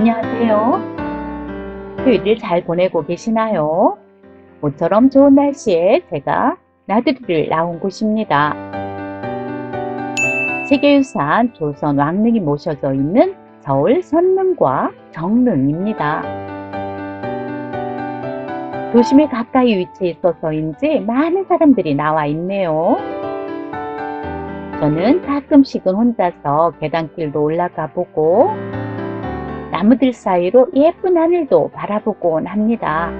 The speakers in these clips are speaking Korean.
안녕하세요. 휴일을 잘 보내고 계시나요? 모처럼 좋은 날씨에 제가 나들이를 나온 곳입니다. 세계유산 조선 왕릉이 모셔져 있는 서울 선릉과 정릉입니다. 도심에 가까이 위치해 있어서인지 많은 사람들이 나와 있네요. 저는 가끔씩은 혼자서 계단길도 올라가 보고 나무들 사이로 예쁜 하늘도 바라보곤 합니다.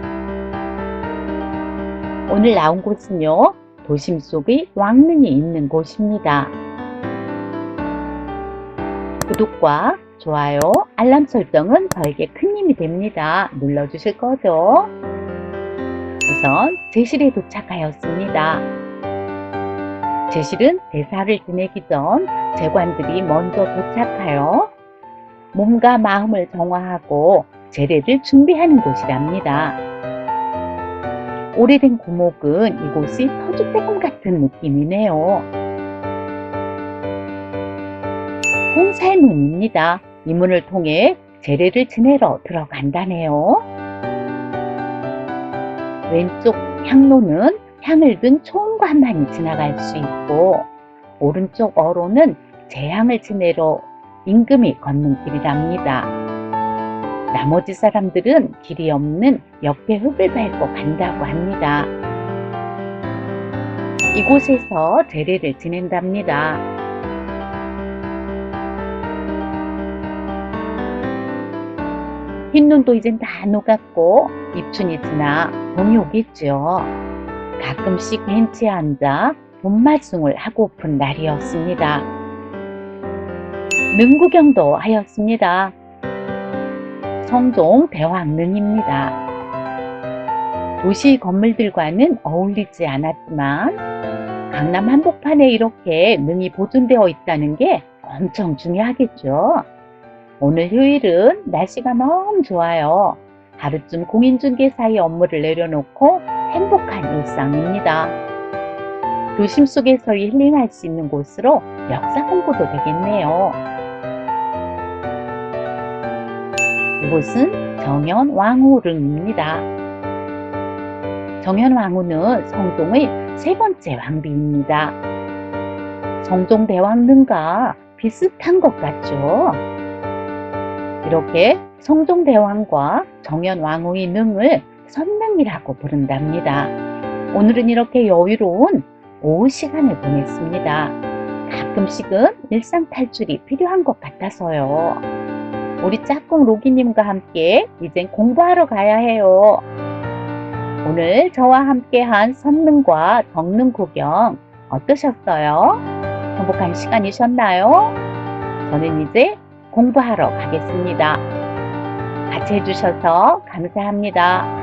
오늘 나온 곳은요, 도심 속의 왕릉이 있는 곳입니다. 구독과 좋아요, 알람 설정은 저에게 큰 힘이 됩니다. 눌러주실 거죠? 우선 제실에 도착하였습니다. 제실은 대사를 지내기 전 재관들이 먼저 도착하여 몸과 마음을 정화하고 제례를 준비하는 곳이랍니다. 오래된 구목은 이곳이 터줏대감 같은 느낌이네요. 홍살문입니다. 이 문을 통해 제례를 지내러 들어간다네요. 왼쪽 향로는 향을 든 총과 한 만이 지나갈 수 있고 오른쪽 어로는 재향을 지내러 임금이 걷는 길이랍니다. 나머지 사람들은 길이 없는 옆에 흙을 밟고 간다고 합니다. 이곳에서 제례를 지낸답니다. 흰눈도 이젠 다 녹았고 입춘이 지나 봄이 오겠죠. 가끔씩 벤치에 앉아 봄맞숭을 하고픈 날이었습니다. 능구경도 하였습니다. 성종 대왕릉입니다. 도시 건물들과는 어울리지 않았지만 강남 한복판에 이렇게 능이 보존되어 있다는 게 엄청 중요하겠죠. 오늘 휴일은 날씨가 너무 좋아요. 하루쯤 공인중개사의 업무를 내려놓고 행복한 일상입니다. 도심 속에서의 힐링할 수 있는 곳으로 역사 공부도 되겠네요. 이곳은 정현왕후릉입니다. 정현왕후는 성동의 세 번째 왕비입니다. 성종대왕릉과 비슷한 것 같죠? 이렇게 성종대왕과 정현왕후의 능을 선릉이라고 부른답니다. 오늘은 이렇게 여유로운 오후 시간을 보냈습니다. 가끔씩은 일상 탈출이 필요한 것 같아서요. 우리 짝꿍 로기님과 함께 이젠 공부하러 가야 해요. 오늘 저와 함께한 선릉과 정릉 구경 어떠셨어요? 행복한 시간이셨나요? 저는 이제 공부하러 가겠습니다. 같이 해주셔서 감사합니다.